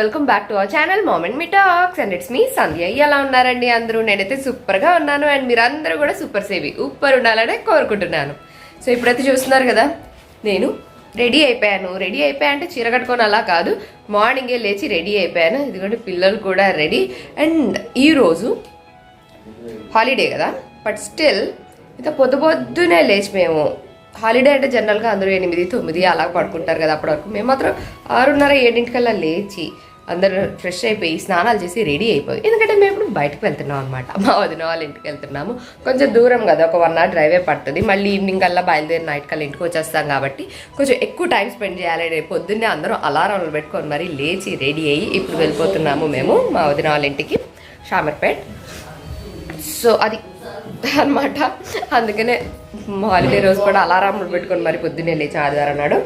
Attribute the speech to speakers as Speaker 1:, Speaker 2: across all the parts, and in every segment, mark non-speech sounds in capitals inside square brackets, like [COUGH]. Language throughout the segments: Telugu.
Speaker 1: Welcome back to our channel moment me talks and it's me Sandhya ఎలా ఉన్నారండి అందరూ? నేనైతే సూపర్గా ఉన్నాను. అండ్ మీరందరూ కూడా సూపర్ సేవి ఉప్పర్ ఉండాలని కోరుకుంటున్నాను. సో ఇప్పుడైతే చూస్తున్నారు కదా నేను రెడీ అయిపోయాను. రెడీ అయిపోయా అంటే చీర కట్టుకొని అలా కాదు. మార్నింగే లేచి రెడీ అయిపోయాను. ఎందుకంటే పిల్లలు కూడా రెడీ. అండ్ ఈరోజు హాలిడే కదా. బట్ స్టిల్ ఇంకా పొద్దు పొద్దునే లేచి మేము హాలిడే అంటే జనరల్గా అందరూ ఎనిమిది తొమ్మిది అలా పడుకుంటారు కదా అప్పటి వరకు. మేము మాత్రం ఆరున్నర ఏడింటికల్లా లేచి అందరూ ఫ్రెష్ అయిపోయి స్నానాలు చేసి రెడీ అయిపోయి ఎందుకంటే మేము ఇప్పుడు బయటకు వెళ్తున్నాం అనమాట మా వదిన వాళ్ళ ఇంటికి వెళ్తున్నాము. కొంచెం దూరం కదా ఒక వన్ అవర్ డ్రైవే పడుతుంది. మళ్ళీ ఈవినింగ్ కల్లా బయలుదేరి నైట్ కల్లా ఇంటికి వచ్చేస్తాం కాబట్టి కొంచెం ఎక్కువ టైం స్పెండ్ చేయాలి. రేపు పొద్దున్నే అందరూ అలారంలు పెట్టుకొని మరి లేచి రెడీ అయ్యి ఇప్పుడు వెళ్ళిపోతున్నాము మేము మా వదిన వాళ్ళ ఇంటికి షామర్పేట్ సో అది అనమాట అందుకనే హాలిడే రోజు కూడా అలారాములు పెట్టుకొని మరి పొద్దున్నే లేచి ఆదివారం నాడు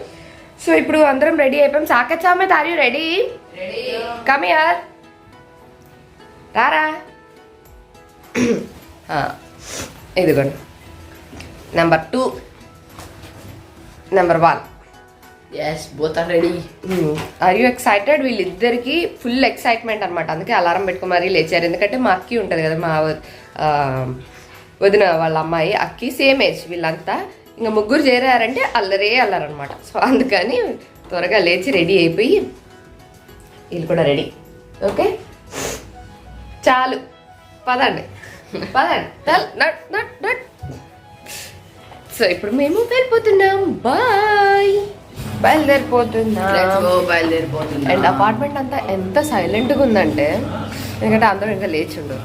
Speaker 1: సో ఇప్పుడు అందరం రెడీ అయిపోయాం. Are you ready? కమ్ యార్ రారా? ఇదిగోండి. Number two number one
Speaker 2: yes both are ready
Speaker 1: are you excited వీళ్ళిద్దరికి ఫుల్ ఎక్సైట్మెంట్ అనమాట అందుకే అలారం పెట్టుకుని మరీ లేచారు. ఎందుకంటే మా అక్కి ఉంటుంది కదా మా వదిన వాళ్ళ అమ్మాయి. అక్కి సేమ్ ఏజ్ వీళ్ళంతా. ఇంకా ముగ్గురు చేరారంటే అల్లరే అల్లరనమాట సో అందుకని త్వరగా లేచి రెడీ అయిపోయి వీళ్ళు కూడా రెడీ. ఓకే? చాలు. పదండి. పదండి. నట్ నట్ నట్. సో ఇప్పుడు మేము వెళ్ళిపోతున్నాం. బాయ్. బయలుదేరిపోతున్నాం.
Speaker 2: బయలుదేరిపోతుంది
Speaker 1: అండ్ అపార్ట్మెంట్ అంతా ఎంత సైలెంట్గా ఉందంటే ఎందుకంటే అందరూ ఇంకా లేచిండు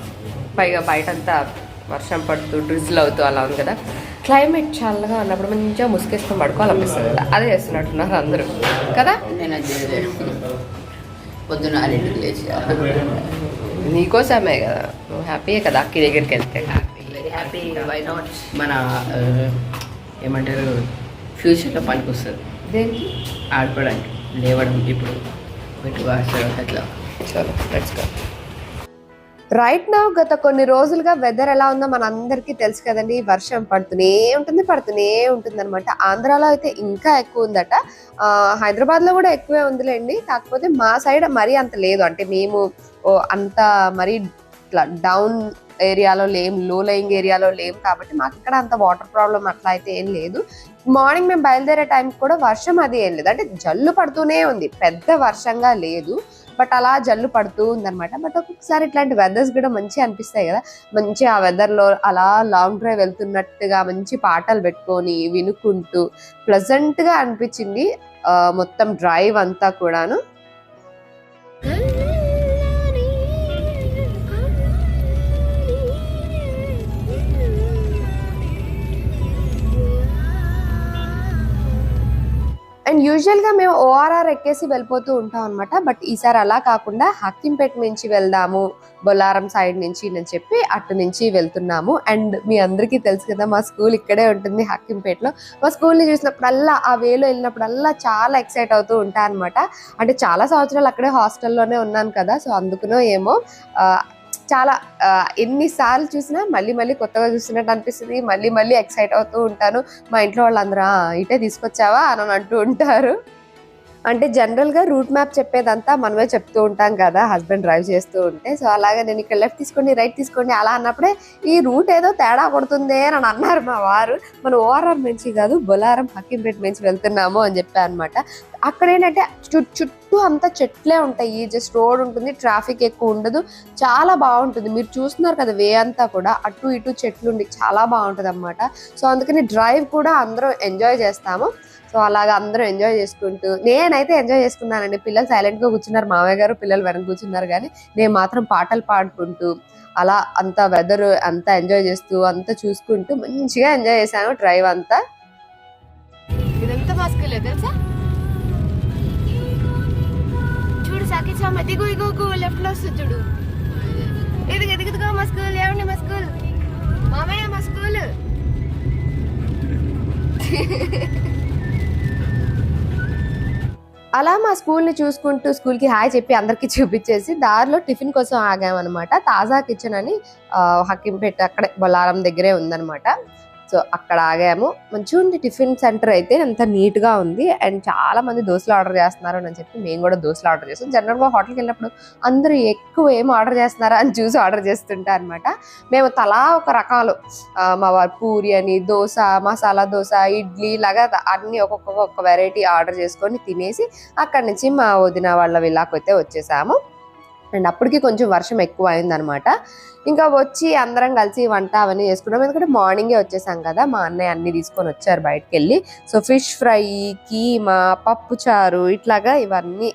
Speaker 1: పైగా బయట అంతా వర్షం పడుతూ డ్రిజిల్ అవుతూ అలా ఉంది కదా. క్లైమేట్ చల్లగా ఉన్నప్పుడు మంచిగా ముసుగేసుకొని పడుకోవాలనిపిస్తుంది. కదా అదే చేస్తున్నట్టున్నారు అందరూ. కదా?
Speaker 2: నేను పొద్దున లేచి
Speaker 1: నీకోసమే కదా. నువ్వు హ్యాపీయే కదా అక్కి దగ్గరికి వెళ్తే.
Speaker 2: హ్యాపీ వై నాట్ మన ఏమంటారు? ఫ్యూచర్లో పనికి వస్తుంది
Speaker 1: దేనికి?
Speaker 2: ఆడుకోవడానికి లేవడం ఇప్పుడు. పెట్టుగా అట్లా.
Speaker 1: చలో లెట్స్ గో రైట్ నా గత కొన్ని రోజులుగా వెదర్ ఎలా ఉందో మన అందరికీ తెలుసు కదండి. వర్షం పడుతూనే ఉంటుంది పడుతూనే ఉంటుంది అనమాట ఆంధ్రాలో అయితే ఇంకా ఎక్కువ ఉందట. హైదరాబాద్లో కూడా ఎక్కువే ఉందిలేండి. కాకపోతే మా సైడ్ మరీ అంత లేదు. అంటే మేము ఓ అంత మరీ ఇట్లా డౌన్ ఏరియాలో లేం లో లయింగ్ ఏరియాలో లేం కాబట్టి మాకు ఇక్కడ అంత వాటర్ ప్రాబ్లం అట్లా అయితే ఏం లేదు. మార్నింగ్ మేము బయలుదేరే టైంకి కూడా వర్షం అది ఏం లేదు. అంటే జల్లు పడుతూనే ఉంది. పెద్ద వర్షంగా లేదు. బట్ అలా జల్లు పడుతూ ఉందన్నమాట. బట్ ఒక్కొక్కసారి ఇట్లాంటి వెదర్స్ కూడా మంచిగా అనిపిస్తాయి కదా. మంచి ఆ వెదర్లో అలా లాంగ్ డ్రైవ్ వెళ్తున్నట్టుగా మంచి పాటలు పెట్టుకొని వినుకుంటూ ప్లజెంట్గా అనిపించింది మొత్తం డ్రైవ్ అంతా కూడాను. అండ్ యూజువల్గా మేము ఓఆర్ఆర్ ఎక్కేసి వెళ్ళిపోతూ ఉంటాం అనమాట బట్ ఈసారి అలా కాకుండా హక్కింపేట నుంచి వెళ్దాము బొల్లారం సైడ్ నుంచి అని చెప్పి అటు నుంచి వెళ్తున్నాము. అండ్ మీ అందరికీ తెలుసు కదా మా స్కూల్ ఇక్కడే ఉంటుంది హక్కింపేటలో మా స్కూల్ని చూసినప్పుడల్లా ఆ వేలో వెళ్ళినప్పుడల్లా చాలా ఎక్సైట్ అవుతూ ఉంటా అనమాట అంటే చాలా సంవత్సరాలు అక్కడే హాస్టల్లోనే ఉన్నాను కదా సో అందుకునో ఏమో చాలా ఆ, ఎన్నిసార్లు చూసినా మళ్ళీ మళ్ళీ కొత్తగా చూసినట్టు అనిపిస్తుంది. మళ్ళీ మళ్ళీ ఎక్సైట్ అవుతూ ఉంటాను. మా ఇంట్లో వాళ్ళందరూ ఇటే తీసుకొచ్చావా? అని అంటూ ఉంటారు. అంటే జనరల్గా రూట్ మ్యాప్ చెప్పేదంతా మనమే చెప్తూ ఉంటాం కదా హస్బెండ్ డ్రైవ్ చేస్తూ ఉంటే. సో అలాగే నేను ఇక్కడ లెఫ్ట్ తీసుకోండి రైట్ తీసుకోండి అలా అన్నప్పుడే ఈ రూట్ ఏదో తేడా కొడుతుంది అని అన్నారు మా వారు. మనం ఓఆర్ఆర్ నుంచి కాదు బొలారం హకీంపేట్ నుంచి వెళ్తున్నాము అని చెప్పాను అనమాట అక్కడ ఏంటంటే చుట్టూ చుట్టూ అంతా చెట్లే ఉంటాయి. జస్ట్ రోడ్ ఉంటుంది ట్రాఫిక్ ఎక్కువ ఉండదు. చాలా బాగుంటుంది. మీరు చూస్తున్నారు కదా వే అంతా కూడా అటు ఇటు చెట్లు ఉండి చాలా బాగుంటుంది అనమాట సో అందుకని డ్రైవ్ కూడా అందరం ఎంజాయ్ చేస్తాము. సో అలాగా అందరూ ఎంజాయ్ చేసుకుంటూ నేనైతే ఎంజాయ్ చేసుకున్నానండి. పిల్లలు సైలెంట్గా కూర్చున్నారు. మామయ్య గారు పిల్లలు వెనక కూర్చున్నారు కానీ నేను మాత్రం పాటలు పాడుకుంటూ అలా అంత వెదర్ అంతా ఎంజాయ్ చేస్తూ అంతా చూసుకుంటూ మంచిగా ఎంజాయ్ చేశాను డ్రైవ్ అంతా. ఇదంతా తెలుసా? చూడు సాకి సామెత ఇగో లెఫ్ట్లో వస్తుంది చూడు. ఎదుగు ఎదుగుదుగా మా స్కూల్ ఏమండి మా స్కూల్? మామయ్య మా స్కూల్. అలా మా స్కూల్ని చూసుకుంటూ స్కూల్కి హాయ్ చెప్పి అందరికీ చూపించేసి దారిలో టిఫిన్ కోసం ఆగామన్నమాట. తాజా కిచెన్ అని హకింపేట అక్కడే బొల్లారం దగ్గరే ఉందన్నమాట. సో అక్కడ ఆగాము. మంచిగా ఉంది టిఫిన్ సెంటర్ అయితే అంత నీట్గా ఉంది. అండ్ చాలా మంది దోశలు ఆర్డర్ చేస్తున్నారు అని చెప్పి మేము కూడా దోశలు ఆర్డర్ చేస్తాం. జనరల్గా హోటల్కి వెళ్ళినప్పుడు అందరూ ఎక్కువ ఏం ఆర్డర్ చేస్తున్నారా అని చూసి ఆర్డర్ చేస్తుంటారు అనమాట మేము తలా ఒక రకాలు మా వారు పూరి అని దోశ మసాలా దోశ ఇడ్లీ లాగా అన్ని ఒక్కొక్క ఒక్కొక్క వెరైటీ ఆర్డర్ చేసుకొని తినేసి అక్కడి నుంచి మా వదిన వాళ్ళ విల్లాకు అయితే వచ్చేసాము. అండ్ అప్పటికి కొంచెం వర్షం ఎక్కువ అయిందనమాట ఇంకా వచ్చి అందరం కలిసి వంట అవన్నీ చేసుకున్నాం. ఎందుకంటే మార్నింగే వచ్చేసాం కదా మా అన్నయ్య అన్ని తీసుకొని వచ్చారు బయటకు వెళ్ళి సో ఫిష్ ఫ్రై కీమా పప్పుచారు ఇట్లాగా ఇవన్నీ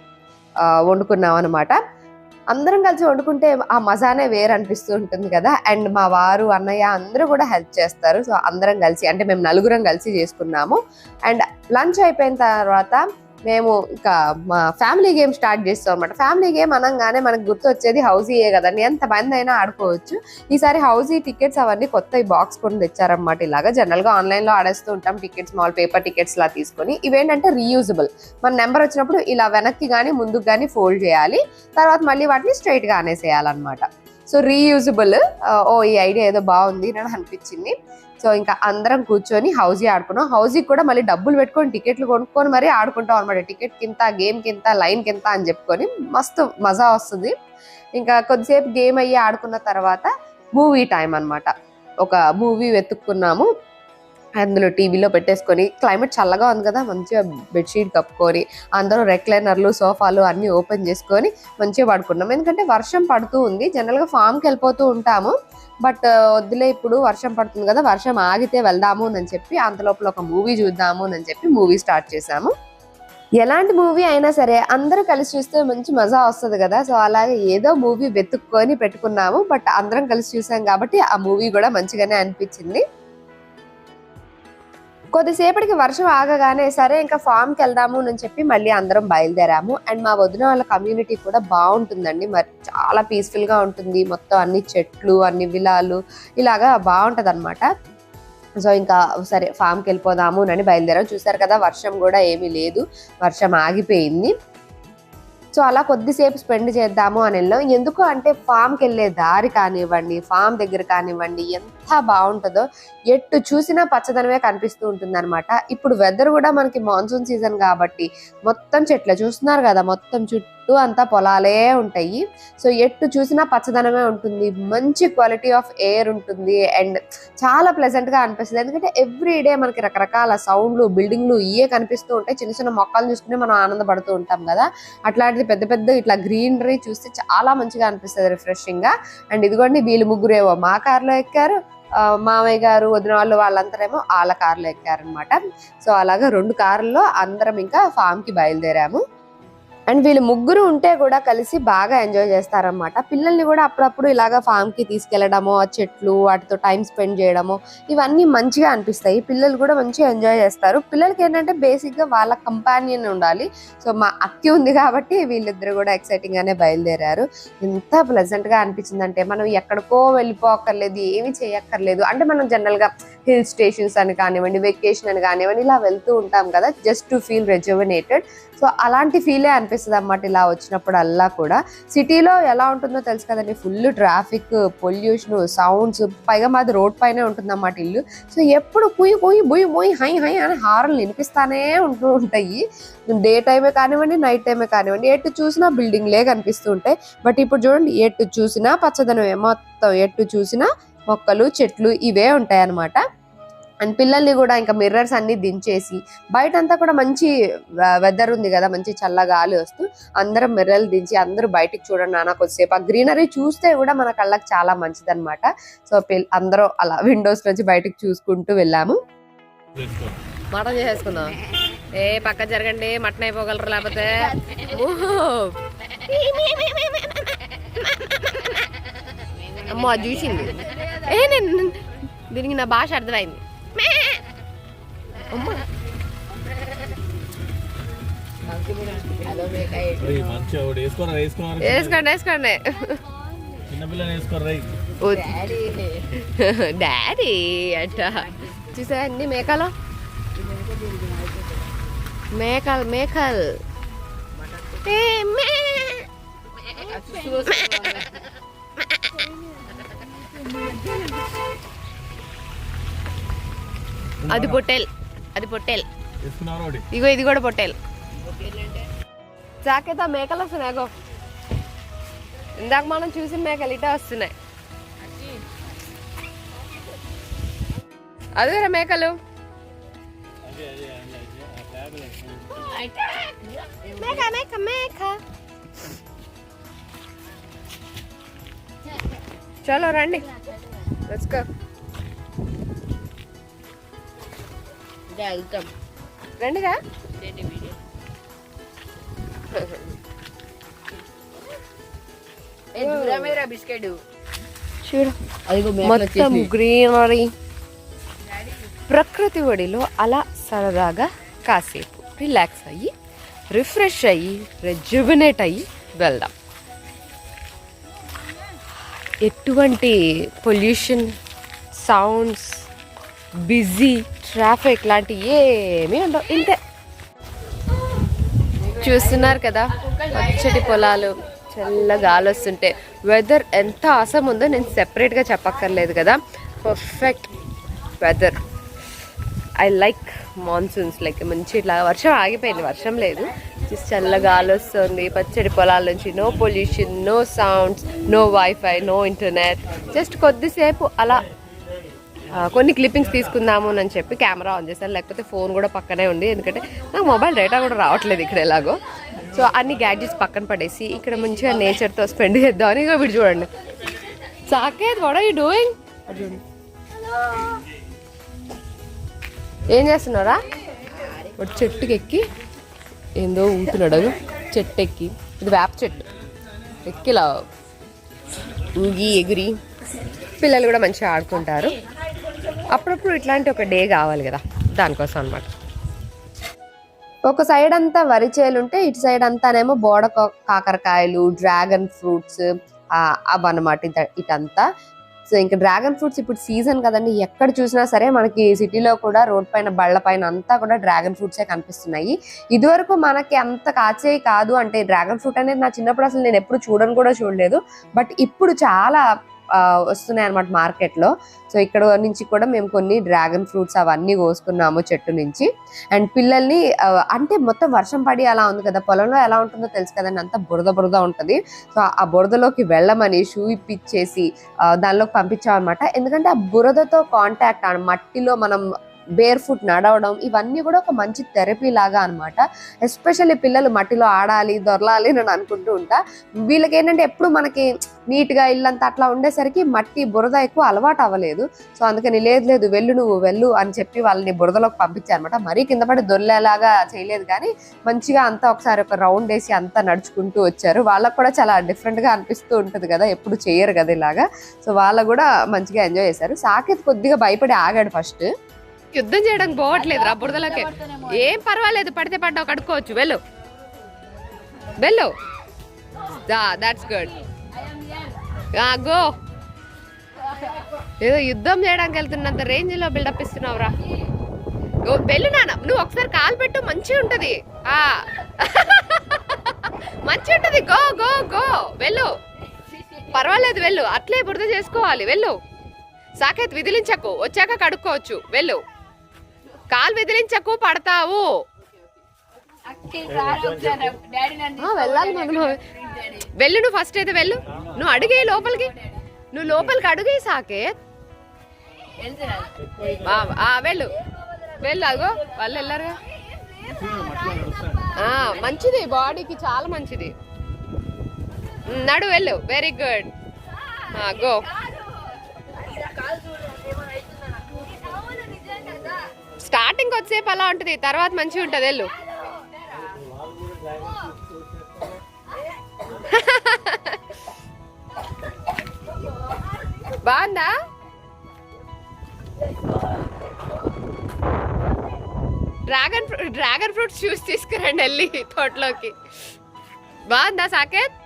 Speaker 1: వండుకున్నాం అనమాట అందరం కలిసి వండుకుంటే ఆ మజానే వేరు అనిపిస్తూ ఉంటుంది కదా. అండ్ మా వారు అన్నయ్య అందరూ కూడా హెల్ప్ చేస్తారు. సో అందరం కలిసి అంటే మేము నలుగురం కలిసి చేసుకున్నాము. అండ్ లంచ్ అయిపోయిన తర్వాత మేము ఇంకా మా ఫ్యామిలీ గేమ్ స్టార్ట్ చేస్తాం అనమాట ఫ్యామిలీ గేమ్ అనగానే మనకు గుర్తు వచ్చేది హౌజీయే కదండి. ఎంత మంది అయినా ఆడుకోవచ్చు. ఈసారి హౌజీ టికెట్స్ అవన్నీ కొత్త బాక్స్ కొని తెచ్చారనమాట ఇలాగా. జనరల్గా ఆన్లైన్లో ఆడేస్తూ ఉంటాం. టికెట్స్ మాల్ పేపర్ టికెట్స్ లా తీసుకొని. ఇవేంటంటే రీయూజబుల్ మన నెంబర్ వచ్చినప్పుడు ఇలా వెనక్కి కానీ ముందుకు కానీ ఫోల్డ్ చేయాలి. తర్వాత మళ్ళీ వాటిని స్ట్రైట్గా అనేసేయాలన్నమాట. సో రీయూజబుల్ ఓ ఈ ఐడియా ఏదో బాగుంది అని అనిపించింది. సో ఇంకా అందరం కూర్చొని హౌజీ ఆడుకున్నాం. హౌజీకి కూడా మళ్ళీ డబ్బులు పెట్టుకొని టికెట్లు కొనుక్కొని మరీ ఆడుకుంటాం అనమాట టికెట్ కింద గేమ్ కింద లైన్ కింద అని చెప్పుకొని మస్తు మజా వస్తుంది. ఇంకా కొద్దిసేపు గేమ్ అయ్యి ఆడుకున్న తర్వాత మూవీ టైం అన్నమాట. ఒక మూవీ వెతుక్కున్నాము. అందులో టీవీలో పెట్టేసుకొని క్లైమేట్ చల్లగా ఉంది కదా మంచిగా బెడ్షీట్ కప్పుకొని అందరూ రెక్లైనర్లు సోఫాలు అన్నీ ఓపెన్ చేసుకొని మంచిగా పడుకున్నాం. ఎందుకంటే వర్షం పడుతూ ఉంది జనరల్గా ఫామ్కి వెళ్ళిపోతూ ఉంటాము. బట్ వద్దులే ఇప్పుడు వర్షం పడుతుంది కదా వర్షం ఆగితే వెళ్దాము అని చెప్పి అంతలోపల ఒక మూవీ చూద్దాము అని చెప్పి మూవీ స్టార్ట్ చేసాము ఎలాంటి మూవీ అయినా సరే అందరూ కలిసి చూస్తే మంచి మజా వస్తుంది కదా. సో అలాగే ఏదో మూవీ వెతుక్కొని పెట్టుకున్నాము బట్ అందరం కలిసి చూసాం కాబట్టి ఆ మూవీ కూడా మంచిగానే అనిపించింది. కొద్దిసేపటికి వర్షం ఆగగానే సరే ఇంకా ఫామ్కి వెళ్దాము అని చెప్పి మళ్ళీ అందరం బయలుదేరాము. అండ్ మా వదిన వాళ్ళ కమ్యూనిటీ కూడా బాగుంటుందండి. మరి చాలా పీస్ఫుల్గా ఉంటుంది. మొత్తం అన్ని చెట్లు అన్ని విలాలు ఇలాగా బాగుంటుంది అనమాట సో ఇంకా సరే ఫామ్కి వెళ్ళిపోదాము అని బయలుదేరాం చూసారు కదా వర్షం కూడా ఏమీ లేదు. వర్షం ఆగిపోయింది. సో అలా కొద్దిసేపు స్పెండ్ చేద్దాము అని వెళ్ళాం ఎందుకు అంటే ఫామ్కి వెళ్ళే దారి కానివ్వండి ఫామ్ దగ్గర కానివ్వండి ఎంత బాగుంటుందో ఎటు చూసినా పచ్చదనమే కనిపిస్తూ ఉంటుంది అనమాట ఇప్పుడు వెదర్ కూడా మనకి మాన్సూన్ సీజన్ కాబట్టి మొత్తం చెట్ల చూస్తున్నారు కదా మొత్తం చుట్టూ చుట్టూ అంతా పొలాలే ఉంటాయి. సో ఎటు చూసినా పచ్చదనమే ఉంటుంది. మంచి క్వాలిటీ ఆఫ్ ఎయిర్ ఉంటుంది. అండ్ చాలా ప్లెజెంట్గా అనిపిస్తుంది. ఎందుకంటే ఎవ్రీ డే మనకి రకరకాల సౌండ్లు బిల్డింగ్లు ఇవే కనిపిస్తూ ఉంటాయి. చిన్న చిన్న మొక్కలు చూసుకుని మనం ఆనందపడుతూ ఉంటాం కదా. అట్లాంటిది పెద్ద పెద్ద ఇట్లా గ్రీనరీ చూస్తే చాలా మంచిగా అనిపిస్తుంది రిఫ్రెషింగ్గా. అండ్ ఇదిగోండి వీళ్ళు ముగ్గురేమో మా కారులో ఎక్కారు. మామయ్య గారు వదిన వాళ్ళు వాళ్ళందరేమో వాళ్ళ కారులో ఎక్కారనమాట సో అలాగా రెండు కార్లలో అందరం ఇంకా ఫామ్కి బయలుదేరాము. అండ్ వీళ్ళు ముగ్గురు ఉంటే కూడా కలిసి బాగా ఎంజాయ్ చేస్తారనమాట పిల్లల్ని కూడా అప్పుడప్పుడు ఇలాగా ఫామ్కి తీసుకెళ్ళడము ఆ చెట్లు వాటితో టైం స్పెండ్ చేయడము ఇవన్నీ మంచిగా అనిపిస్తాయి. పిల్లలు కూడా మంచిగా ఎంజాయ్ చేస్తారు. పిల్లలకి ఏంటంటే బేసిక్గా వాళ్ళ కంపానియన్ ఉండాలి. సో మా అక్కి ఉంది కాబట్టి వీళ్ళిద్దరు కూడా ఎక్సైటింగ్గానే బయలుదేరారు. ఎంత ప్లెజెంట్గా అనిపించిందంటే మనం ఎక్కడికో వెళ్ళిపోక్కర్లేదు ఏమి చేయక్కర్లేదు. అంటే మనం జనరల్గా హిల్ స్టేషన్స్ అని కానివ్వండి వెకేషన్ అని కానివ్వండి ఇలా వెళ్తూ ఉంటాం కదా just to feel rejuvenated so అలాంటి ఫీలే అనిపిస్తుంది అన్నమాట ఇలా వచ్చినప్పుడు అల్లా కూడా. సిటీలో ఎలా ఉంటుందో తెలుసు కదండి ఫుల్ ట్రాఫిక్ పొల్యూషన్ సౌండ్స్ పైగా మాది రోడ్ పైనే ఉంటుందన్నమాట ఇల్లు. సో ఎప్పుడు కుయ్యి కుయ్యి బుయ్యి బుయ్యి హై హై అని హారన్లు వినిపిస్తానే ఉంటూ ఉంటాయి. డే టైమే కానివ్వండి నైట్ టైమే కానివ్వండి ఎటు చూసినా బిల్డింగ్లే కనిపిస్తూ ఉంటాయి. బట్ ఇప్పుడు చూడండి ఎటు చూసినా పచ్చదనమే. మొత్తం ఎటు చూసినా మొక్కలు చెట్లు ఇవే ఉంటాయి అన్నమాట అండ్ పిల్లల్ని కూడా ఇంకా మిర్రర్స్ అన్ని దించేసి బయట అంతా కూడా మంచి వెదర్ ఉంది కదా మంచి చల్ల గాలి వస్తూ అందరం మిర్రర్లు దించి అందరూ బయటికి చూడండి నాన్న కొద్దిసేపు. ఆ గ్రీనరీ చూస్తే కూడా మన కళ్ళకి చాలా మంచిది అనమాట సో పిల్ అందరూ అలా విండోస్ నుంచి బయటకు చూసుకుంటూ వెళ్ళాము. మటన్ చేసేసుకుందాం. ఏ పక్క జరగండి మటన్ అయిపోగలరు లేకపోతే? అమ్మో అది చూసింది. ఏ నేను దీనికి నా భాష అర్థమైంది. వేసుకోండి వేసుకోండి. డాడీ చూసా అన్ని మేకలు? మేకలు మేకలు. అది పొట్టేల్. అది పొట్టేల్. ఇగో ఇది కూడా పొట్టేల్. జాకేత మేకలు వస్తున్నాయి అగో ఇందాక మనం చూసిన మేకలు ఇటే వస్తున్నాయి. అదేరా మేకలు? మేక మేక మేక. చలో రండి. లెట్స్ గో
Speaker 2: వెళ్తాం
Speaker 1: రండిరా
Speaker 2: బిస్కెట్?
Speaker 1: చూడు. మొత్తం గ్రీనరీ. ప్రకృతి ఒడిలో అలా సరదాగా కాసేపు రిలాక్స్ అయ్యి రిఫ్రెష్ అయ్యి రెజ్యువినేట్ అయ్యి వెళ్దాం. ఎటువంటి పొల్యూషన్ సౌండ్స్ బిజీ ట్రాఫిక్ లాంటి ఏమీ ఉండవు ఇంతే. చూస్తున్నారు కదా పచ్చటి పొలాలు చల్ల గాలి వస్తుంటే. వెదర్ ఎంత ఆసం ఉందో నేను సెపరేట్గా చెప్పక్కర్లేదు కదా. Perfect weather I like monsoons like మంచి ఇట్లా వర్షం ఆగిపోయింది వర్షం లేదు. జస్ట్ చల్ల గాలి వస్తుంది పచ్చడి పొలాల నుంచి no pollution no sounds no wifi no internet just కొద్దిసేపు అలా కొన్ని క్లిప్పింగ్స్ తీసుకుందాము అని చెప్పి కెమెరా ఆన్ చేశాను. లేకపోతే ఫోన్ కూడా పక్కనే ఉంది. ఎందుకంటే నాకు మొబైల్ డేటా కూడా రావట్లేదు ఇక్కడ ఎలాగో. సో అన్ని గ్యాడ్జెట్స్ పక్కన పడేసి ఇక్కడ మంచిగా నేచర్తో స్పెండ్ చేద్దామని ఇక వీడు చూడండి. Saket what are you doing ఏం చేస్తున్నారా? వాడు చెట్టుకి ఎక్కి ఏందో ఊతున్నాడు చెట్టు ఎక్కి ఇది వేప చెట్టు. ఎక్కిలా ఊగి ఎగిరి పిల్లలు కూడా మంచిగా ఆడుకుంటారు. అప్పుడప్పుడు ఇట్లాంటి ఒక డే కావాలి కదా దానికోసం అనమాట ఒక సైడ్ అంతా వరి చేలుంటే ఇటు సైడ్ అంతానేమో బోడ కాకరకాయలు డ్రాగన్ ఫ్రూట్స్ అవన్నమాట ఇట- ఇటంతా. సో ఇంకా డ్రాగన్ ఫ్రూట్స్ ఇప్పుడు సీజన్ కదండి ఎక్కడ చూసినా సరే మనకి సిటీలో కూడా రోడ్ పైన బళ్ళ పైన అంతా కూడా డ్రాగన్ ఫ్రూట్సే కనిపిస్తున్నాయి. ఇదివరకు మనకి అంత కాచేవి కాదు అంటే డ్రాగన్ ఫ్రూట్ అనేది నా చిన్నప్పుడు అసలు నేను ఎప్పుడు చూడను కూడా చూడలేదు. బట్ ఇప్పుడు చాలా వస్తున్నాయి అనమాట మార్కెట్లో సో ఇక్కడ నుంచి కూడా మేము కొన్ని డ్రాగన్ ఫ్రూట్స్ అవన్నీ కోసుకున్నాము చెట్టు నుంచి. అండ్ పిల్లల్ని అంటే మొత్తం వర్షం పడి అలా ఉంది కదా పొలంలో ఎలా ఉంటుందో తెలుసు కదండి అంత బురద బురద ఉంటుంది. సో ఆ బురదలోకి వెళ్ళమని షూ ఇప్పించేసి దానిలోకి పంపించామన్నమాట ఎందుకంటే ఆ బురదతో కాంటాక్ట్ మట్టిలో మనం బేర్ ఫుట్ నడవడం ఇవన్నీ కూడా ఒక మంచి థెరపీ లాగా అనమాట ఎస్పెషల్లీ పిల్లలు మట్టిలో ఆడాలి దొరలాలి అని అనుకుంటూ ఉంటా. వీళ్ళకి ఏంటంటే ఎప్పుడు మనకి నీట్గా ఇల్లంతా అట్లా ఉండేసరికి మట్టి బురద ఎక్కువ అలవాటు అవ్వలేదు. సో అందుకని లేదు లేదు వెళ్ళు నువ్వు వెళ్ళు అని చెప్పి వాళ్ళని బురదలోకి పంపించారనమాట మరీ కింద పడి దొల్లేలాగా చేయలేదు కానీ మంచిగా అంతా ఒకసారి ఒక రౌండ్ వేసి అంతా నడుచుకుంటూ వచ్చారు. వాళ్ళకు కూడా చాలా డిఫరెంట్గా అనిపిస్తూ ఉంటుంది కదా ఎప్పుడు చేయరు కదా ఇలాగా. సో వాళ్ళు కూడా మంచిగా ఎంజాయ్ చేశారు. సాకేత్ కొద్దిగా భయపడి ఆగాడు ఫస్ట్. యుద్ధం చేయడానికి పోవట్లేదు రా బురదలోకి. ఏం పర్వాలేదు పడితే పడ్డావు కడుక్కోవచ్చు. వెళ్ళు. వెళ్ళు. దాట్స్ గుడ్ గో ఏదో యుద్ధం చేయడానికి వెళ్తున్నంత రేంజ్లో బిల్డప్ ఇస్తున్నావురా వెళ్ళు నాన్న. నువ్వు ఒకసారి కాలు పెట్టు మంచిగా ఉంటది. ఆ. [LAUGHS] మంచి ఉంటది. Go go go. వెళ్ళు. పర్వాలేదు వెళ్ళు. అట్లే బురద చేసుకోవాలి. వెళ్ళు. సాకేత్ విదిలించకు. వచ్చాక కడుక్కోవచ్చు. వెళ్ళు. కాలు విదిలించకు పడతావు. వెళ్ళాలి వెళ్ళు నువ్వు ఫస్ట్ అయితే వెళ్ళు. నువ్వు అడిగే లోపలికి. నువ్వు లోపలికి అడుగే సాకేత్ వెళ్ళు. వెళ్ళు అగో వాళ్ళు వెళ్ళారుగా. మంచిది బాడీకి చాలా మంచిది. నడు వెళ్ళు. Very good go. స్టార్టింగ్ వచ్చేపు అలా ఉంటుంది తర్వాత మంచిగా ఉంటుంది వెళ్ళు. బాగుందా dragon fruit dragon fruits juice తీసుకురండి వెళ్ళి తోటలోకి. బాగుందా సాకేత్?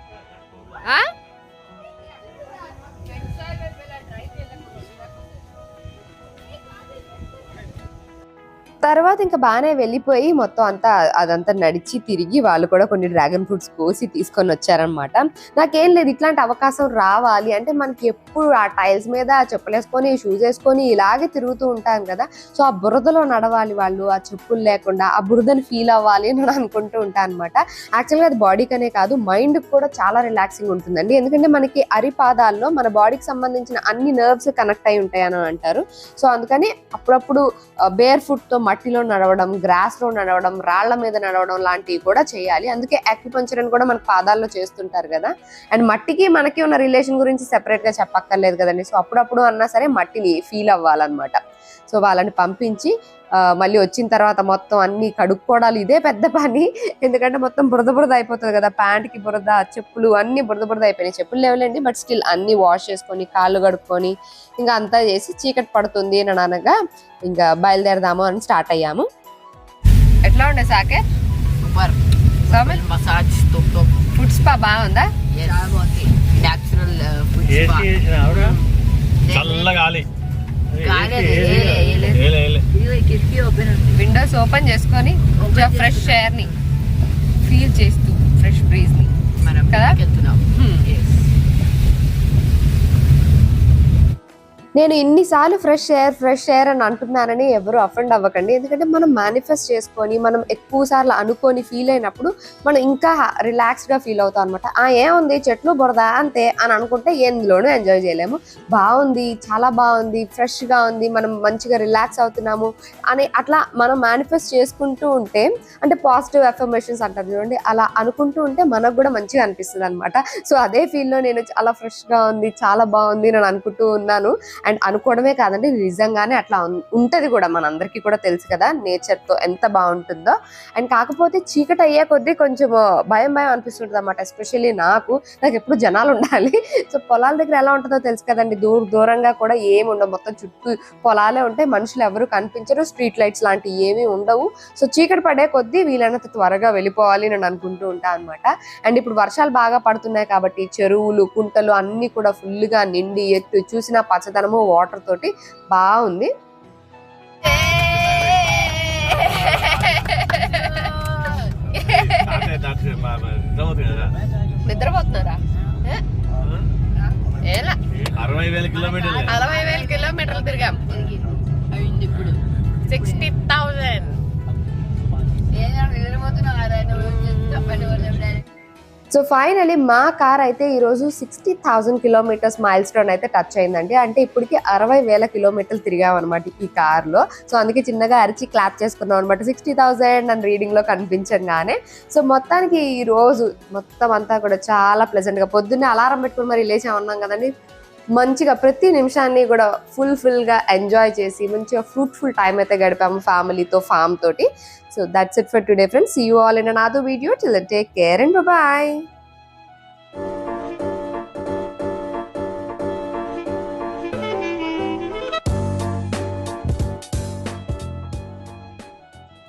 Speaker 1: తర్వాత ఇంకా బాగానే వెళ్ళిపోయి మొత్తం అంతా అదంతా నడిచి తిరిగి వాళ్ళు కూడా కొన్ని డ్రాగన్ ఫ్రూట్స్ కోసి తీసుకొని వచ్చారనమాట నాకేం లేదు ఇట్లాంటి అవకాశం రావాలి. అంటే మనకి ఎప్పుడు ఆ టైల్స్ మీద చెప్పులేసుకొని షూస్ వేసుకొని ఇలాగే తిరుగుతూ ఉంటాం కదా. సో ఆ బురదలో నడవాలి వాళ్ళు ఆ చెప్పులు లేకుండా ఆ బురదని ఫీల్ అవ్వాలి అని అనుకుంటూ ఉంటాను అనమాట యాక్చువల్గా అది బాడీకనే కాదు మైండ్ కూడా చాలా రిలాక్సింగ్ ఉంటుందండి. ఎందుకంటే మనకి అరిపాదాల్లో మన బాడీకి సంబంధించిన అన్ని నర్వ్స్ కనెక్ట్ అయి ఉంటాయని అంటారు. సో అందుకని అప్పుడప్పుడు బేర్ ఫుట్తో మట్టిలో నడవడం గ్రాస్లో నడవడం రాళ్ళ మీద నడవడం లాంటివి కూడా చేయాలి. అందుకే యాక్యుపంచర్ అని కూడా మనకు పాదాల్లో చేస్తుంటారు కదా. అండ్ మట్టికి మనకి ఉన్న రిలేషన్ గురించి సెపరేట్గా చెప్పక్కర్లేదు కదండి. సో అప్పుడప్పుడు అన్నా సరే మట్టిని ఫీల్ అవ్వాలన్నమాట. సో వాళ్ళని పంపించి మళ్ళీ వచ్చిన తర్వాత మొత్తం అన్ని కడుక్కోవడాలు ఇదే పెద్ద పని. ఎందుకంటే మొత్తం బురద బురద అయిపోతుంది కదా ప్యాంట్కి బురద చెప్పులు అన్ని బురద బురద అయిపోయినాయి. చెప్పులు లేవలేండి బట్ స్టిల్ అన్ని వాష్ చేసుకొని కాళ్ళు కడుక్కొని ఇంకా అంతా చేసి చీకటి పడుతుంది అని అనగా ఇంకా బయలుదేరదాము అని స్టార్ట్ అయ్యాము. ఎట్లా ఉండే సాకే?
Speaker 2: Super.
Speaker 1: Soman
Speaker 2: massage top top
Speaker 1: food spa బాగుందా
Speaker 2: చాలా బాగుంది. న్యాచురల్ ఫుడ్
Speaker 3: ఏసీ వేసిన ఆవిడ చల్ల గాలి
Speaker 1: విండోస్ ఓపెన్ చేసుకొని కొంచెం ఫ్రెష్ ఎయిర్ని ఫీల్ చేస్తూ ఫ్రెష్ బ్రీజ్ని.
Speaker 2: మనం
Speaker 1: కదా? నేను ఇన్నిసార్లు ఫ్రెష్ ఎయిర్ ఫ్రెష్ ఎయిర్ అని అంటున్నానని ఎవరు అఫెండ్ అవ్వకండి. ఎందుకంటే మనం మేనిఫెస్ట్ చేసుకొని మనం ఎక్కువ సార్లు అనుకొని ఫీల్ అయినప్పుడు మనం ఇంకా రిలాక్స్డ్గా ఫీల్ అవుతాం అనమాట ఆ ఏముంది? చెట్లు బురద అంతే అని అనుకుంటే ఎందులోనూ ఎంజాయ్ చేయలేము. బాగుంది చాలా బాగుంది ఫ్రెష్గా ఉంది మనం మంచిగా రిలాక్స్ అవుతున్నాము అని అట్లా మనం మేనిఫెస్ట్ చేసుకుంటూ ఉంటే అంటే పాజిటివ్ ఎఫర్మేషన్స్ అంటారు చూడండి అలా అనుకుంటూ ఉంటే మనకు కూడా మంచిగా అనిపిస్తుంది అనమాట సో అదే ఫీల్లో నేను చాలా ఫ్రెష్గా ఉంది చాలా బాగుంది నేను అనుకుంటూ ఉన్నాను. అండ్ అనుకోవడమే కాదండి నిజంగానే అట్లా ఉంటుంది ఉంటది కూడా మనందరికీ కూడా తెలుసు కదా నేచర్తో ఎంత బాగుంటుందో. అండ్ కాకపోతే చీకటి అయ్యే కొద్దీ కొంచెం భయం భయం అనిపిస్తుంటుంది అనమాట ఎస్పెషల్లీ నాకు. నాకు ఎప్పుడు జనాలు ఉండాలి. సో పొలాల దగ్గర ఎలా ఉంటుందో తెలుసు కదండి దూర దూరంగా కూడా ఏమి ఉండవు. మొత్తం చుట్టూ పొలాలే ఉంటాయి మనుషులు ఎవరు కనిపించరు స్ట్రీట్ లైట్స్ లాంటివి ఏమీ ఉండవు. సో చీకటి పడే కొద్దీ వీలైనంత త్వరగా వెళ్ళిపోవాలి నేను అనుకుంటూ ఉంటాను అనమాట అండ్ ఇప్పుడు వర్షాలు బాగా పడుతున్నాయి కాబట్టి చెరువులు కుంటలు అన్ని కూడా ఫుల్గా గా నిండి ఎత్తు చూసిన పచ్చదనము వాటర్ తోటి బాగుంది. నిద్రపోతున్నారా? ఏలా?
Speaker 3: అరవై వేల కిలోమీటర్లు.
Speaker 1: అరవై వేల కిలోమీటర్లు తిరిగాం.
Speaker 2: అయింది ఇప్పుడు
Speaker 1: సిక్స్టీ థౌసండ్
Speaker 2: ఏదో
Speaker 1: సో ఫైనలీ మా కార్ అయితే ఈరోజు sixty thousand kilometres milestone అయితే టచ్ అయిందండి. అంటే ఇప్పటికి అరవై వేల కిలోమీటర్లు తిరిగాం అనమాట ఈ కార్లో. సో అందుకే చిన్నగా అరిచి క్లాప్ చేసుకున్నాం అనమాట సిక్స్టీ థౌసండ్ అని రీడింగ్లో కనిపించంగానే. సో మొత్తానికి ఈ రోజు మొత్తం అంతా కూడా చాలా ప్లెజెంట్గా పొద్దున్నే అలారం పెట్టుకుని మరి లేచామన్నాం కదండి. మంచిగా ప్రతి నిమిషాన్ని కూడా ఫుల్ఫిల్గా ఎంజాయ్ చేసి మంచిగా ఫ్రూట్ఫుల్ టైం అయితే గడిపాము ఫ్యామిలీతో ఫామ్ తోటి. So that's it for today friends you all in another video till take care and bye